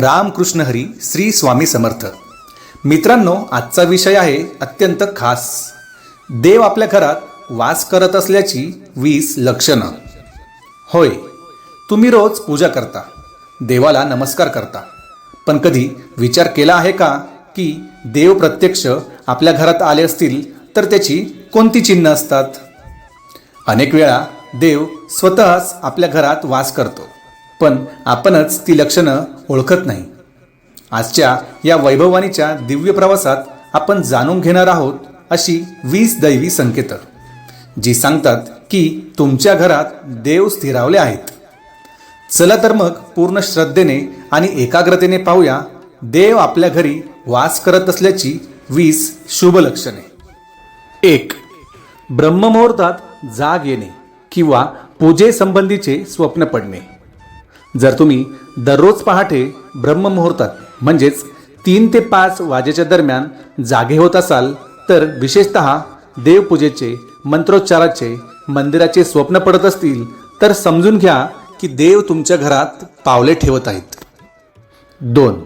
रामकृष्ण हरी श्री स्वामी समर्थ. मित्रांनो आजचा विषय आहे अत्यंत खास. देव आपल्या घरात वास करत असल्याची वीस लक्षणं. होय तुम्ही रोज पूजा करता देवाला नमस्कार करता. पण कधी विचार केला आहे का की देव प्रत्यक्ष आपल्या घरात आले असतील तर त्याची कोणती चिन्ह असतात? अनेक वेळा देव स्वतःच आपल्या घरात वास करतो. पण आपणच ती लक्षणं ओळखत नाही. आजच्या या वैभवानीच्या दिव्य प्रवासात आपण जाणून घेणार आहोत अशी वीस दैवी संकेतं जी सांगतात की तुमच्या घरात देव स्थिरावले आहेत. चला तर मग पूर्ण श्रद्धेने आणि एकाग्रतेने पाहूया देव आपल्या घरी वास करत असल्याची वीस शुभ लक्षणे. एक ब्रह्ममुहूर्तात जाग येणे किंवा पूजेसंबंधीचे स्वप्न पडणे. जर तुम्ही दररोज पहाटे ब्रह्ममुहूर्तात म्हणजेच तीन ते पाच वाजेच्या दरम्यान जागे होत असाल तर विशेषत देवपूजेचे मंत्रोच्चाराचे मंदिराचे स्वप्न पडत असतील तर समजून घ्या की देव तुमच्या घरात पावले ठेवत आहेत. दोन.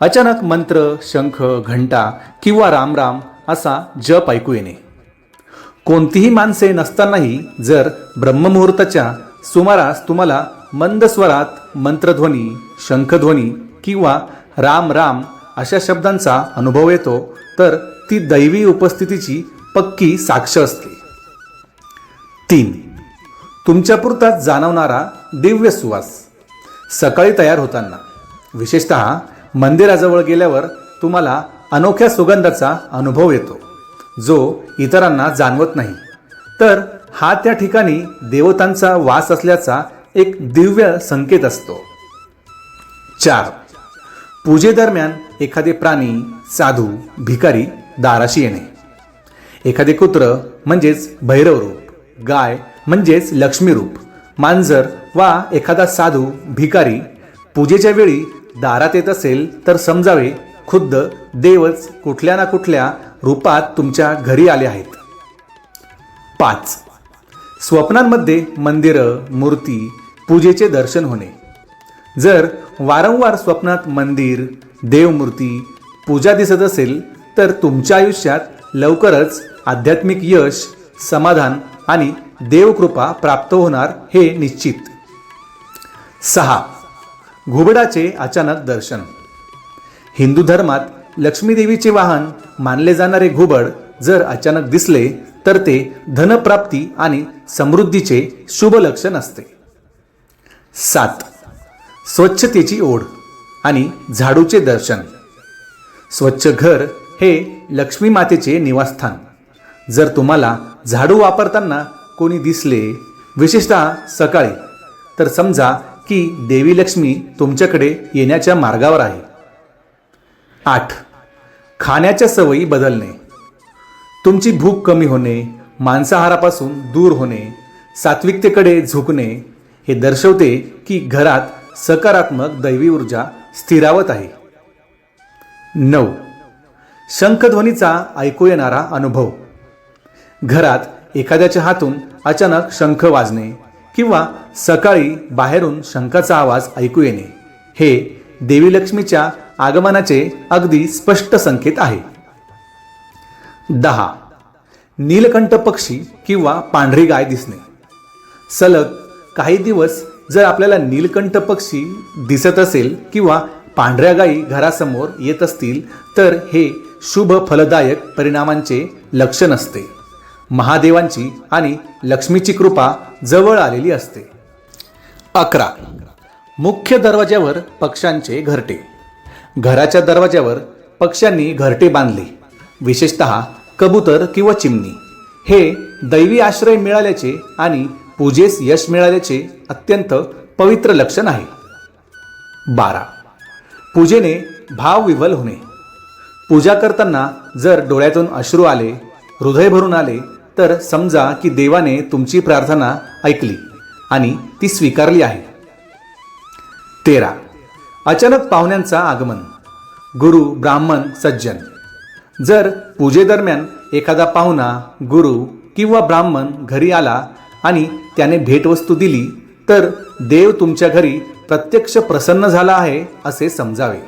अचानक मंत्र शंख घंटा किंवा रामराम असा जप ऐकू येणे. कोणतीही माणसे नसतानाही जर ब्रह्ममुहूर्ताच्या सुमारास तुम्हाला मंद स्वरात मंत्रध्वनी शंखध्वनी किंवा राम राम अशा शब्दांचा अनुभव येतो तर ती दैवी उपस्थितीची पक्की साक्ष असते. तीन. तुमच्यापुरताच जाणवणारा दिव्य सुवास. सकाळी तयार होताना. विशेषत मंदिराजवळ गेल्यावर तुम्हाला अनोख्या सुगंधाचा अनुभव येतो जो इतरांना जाणवत नाही. तर हा त्या ठिकाणी देवतांचा वास असल्याचा एक दिव्य संकेत असतो. चार. पूजेदरम्यान एखादे प्राणी साधू भिकारी दाराशी येणे. एखादे कुत्र म्हणजेच भैरव रूप गाय म्हणजेच लक्ष्मी रूप मांजर वा एखादा साधू भिकारी पूजेच्या वेळी दारात येत असेल तर समजावे खुद्द देवच कुठल्या ना कुठल्या रूपात तुमच्या घरी आले आहेत. पाच. स्वप्नांमध्ये मंदिरं मूर्ती पूजेचे दर्शन होणे. जर वारंवार स्वप्नात मंदिर देवमूर्ती पूजा दिसत असेल तर तुमच्या आयुष्यात लवकरच आध्यात्मिक यश समाधान आणि देवकृपा प्राप्त होणार हे निश्चित. सहा. घुबडाचे अचानक दर्शन. हिंदू धर्मात लक्ष्मी देवीचे वाहन मानले जाणारे घुबड जर अचानक दिसले तर ते धनप्राप्ती आणि समृद्धीचे शुभ लक्षण असते. सात. स्वच्छतेची ओढ आणि झाडूचे दर्शन. स्वच्छ घर हे लक्ष्मी मातेचे निवासस्थान. जर तुम्हाला झाडू वापरताना कोणी दिसले विशेषतः सकाळी तर समजा की देवी लक्ष्मी तुमच्याकडे येण्याच्या मार्गावर आहे. आठ. खाण्याच्या सवयी बदलणे. तुमची भूक कमी होणे मांसाहारापासून दूर होणे सात्विकतेकडे झुकणे हे दर्शवते की घरात सकारात्मक दैवी ऊर्जा स्थिरावत आहे. नऊ. शंखध्वनीचा ऐकू येणारा अनुभव. घरात एखाद्याच्या हातून अचानक शंख वाजणे किंवा सकाळी बाहेरून शंखाचा आवाज ऐकू येणे हे देवी लक्ष्मीच्या आगमनाचे अगदी स्पष्ट संकेत आहे. दहा. नीलकंठ पक्षी किंवा पांढरी गाय दिसणे. सलग काही दिवस जर आपल्याला नीलकंठ पक्षी दिसत असेल किंवा पांढऱ्या गायी घरासमोर येत असतील तर हे शुभ फलदायक परिणामांचे लक्षण असते. महादेवांची आणि लक्ष्मीची कृपा जवळ आलेली असते. अकरा. मुख्य दरवाज्यावर पक्ष्यांचे घरटे. घराच्या दरवाज्यावर पक्ष्यांनी घरटे बांधले. विशेषत कबूतर किंवा चिमणी. हे दैवी आश्रय मिळाल्याचे आणि पूजेस यश मिळाल्याचे अत्यंत पवित्र लक्षण आहे. बारा. पूजेने भाव विवल होणे. पूजा करताना जर डोळ्यातून अश्रू आले हृदय भरून आले तर समजा की देवाने तुमची प्रार्थना ऐकली आणि ती स्वीकारली आहे. तेरा. अचानक पाहुण्यांचा आगमन. गुरु ब्राह्मण सज्जन. जर पूजेदरम्यान एखादा पाहुणा गुरु किंवा ब्राह्मण घरी आला आणि त्याने भेटवस्तू दिली तर देव तुमच्या घरी प्रत्यक्ष प्रसन्न झाला आहे असे समजावे.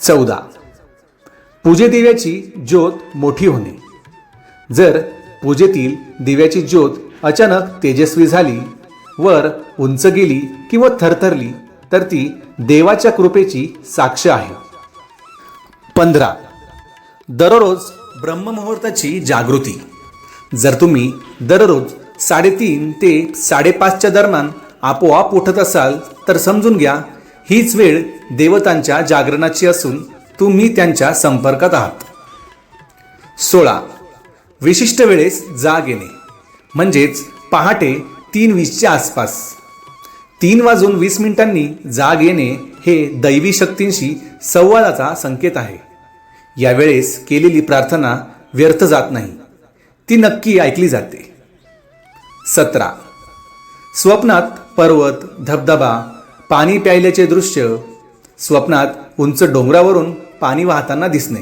चौदा. पूजे दिव्याची ज्योत मोठी होणे. जर पूजेतील दिव्याची ज्योत अचानक तेजस्वी झाली वर उंच गेली किंवा थरथरली तर ती देवाच्या कृपेची साक्ष आहे. पंधरा. दररोज ब्रह्ममुहूर्ताची जागृती. जर तुम्ही दररोज साडेतीन ते साडेपाचच्या दरम्यान आपोआप उठत असाल तर समजून घ्या हीच वेळ देवतांच्या जागरणाची असून तुम्ही त्यांच्या संपर्कात आहात. सोळा. विशिष्ट वेळेस जाग येणे म्हणजेच पहाटे तीन वीसच्या आसपास. तीन वाजून वीस मिनिटांनी जाग येणे हे दैवी शक्तींशी संवादाचा संकेत आहे. यावेळेस केलेली प्रार्थना व्यर्थ जात नाही. ती नक्की ऐकली जाते. सतरा. स्वप्नात पर्वत धबधबा पाणी प्यायल्याचे दृश्य स्वप्नात उंच डोंगरावरून पाणी वाहताना दिसणे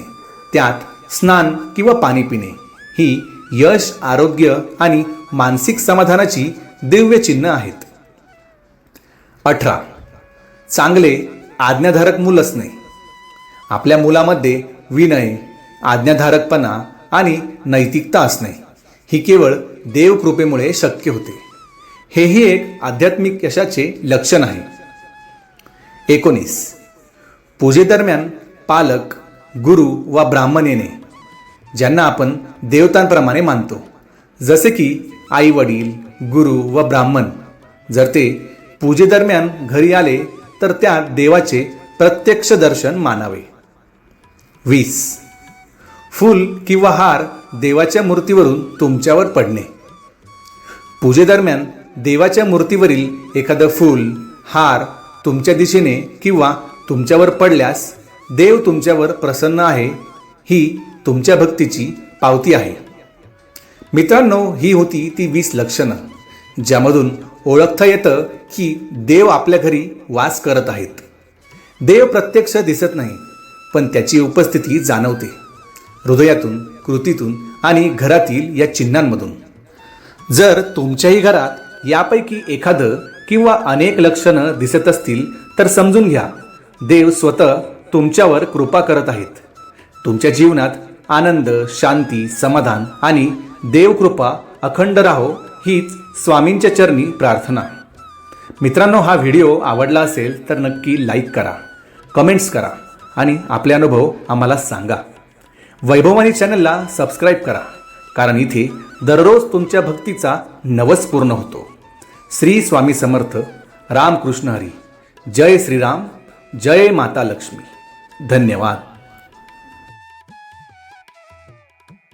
त्यात स्नान किंवा पाणी पिणे ही यश आरोग्य आणि मानसिक समाधानाची दिव्य चिन्ह आहेत. अठरा. चांगले आज्ञाधारक मूल असणे. आपल्या मुलामध्ये विनय आज्ञाधारकपणा आणि नैतिकता असणे ही केवळ देवकृपेमुळे शक्य होते. हेही एक आध्यात्मिक यशाचे लक्षण आहे. एकोणीस. पूजेदरम्यान पालक गुरु वा ब्राह्मण येणे ज्यांना आपण देवतांप्रमाणे मानतो. जसे की आई वडील गुरु व ब्राह्मण. जर ते पूजेदरम्यान घरी आले तर त्या देवाचे प्रत्यक्ष दर्शन मानावे. वीस. फूल किंवा हार देवाच्या मूर्तीवरून तुमच्यावर पडणे. पूजेदरम्यान देवाच्या मूर्तीवरील एखादं फूल हार तुमच्या दिशेने किंवा तुमच्यावर पडल्यास देव तुमच्यावर प्रसन्न आहे ही तुमच्या भक्तीची पावती आहे. मित्रांनो ही होती ती वीस लक्षणं ज्यामधून ओळखता येतं की देव आपल्या घरी वास करत आहेत. देव प्रत्यक्ष दिसत नाही पण त्याची उपस्थिती जाणवते. हृदयातून कृतीतून आणि घरातील या चिन्हांमधून. जर तुमच्याही घरात यापैकी एखादं किंवा अनेक लक्षणं दिसत असतील तर समजून घ्या. देव स्वतः तुमच्यावर कृपा करत आहेत. तुमच्या जीवनात आनंद शांती समाधान आणि देवकृपा अखंड राहो हीच स्वामींच्या चरणी प्रार्थना. मित्रांनो हा व्हिडिओ आवडला असेल तर नक्की लाईक करा कमेंट्स करा आणि आपले अनुभव आम्हाला सांगा. वैभवानी चॅनलला सबस्क्राईब करा कारण इथे दररोज तुमच्या भक्तीचा नवस पूर्ण होतो. श्री स्वामी समर्थ रामकृष्ण हरी. जय श्रीराम जय माता लक्ष्मी. धन्यवाद.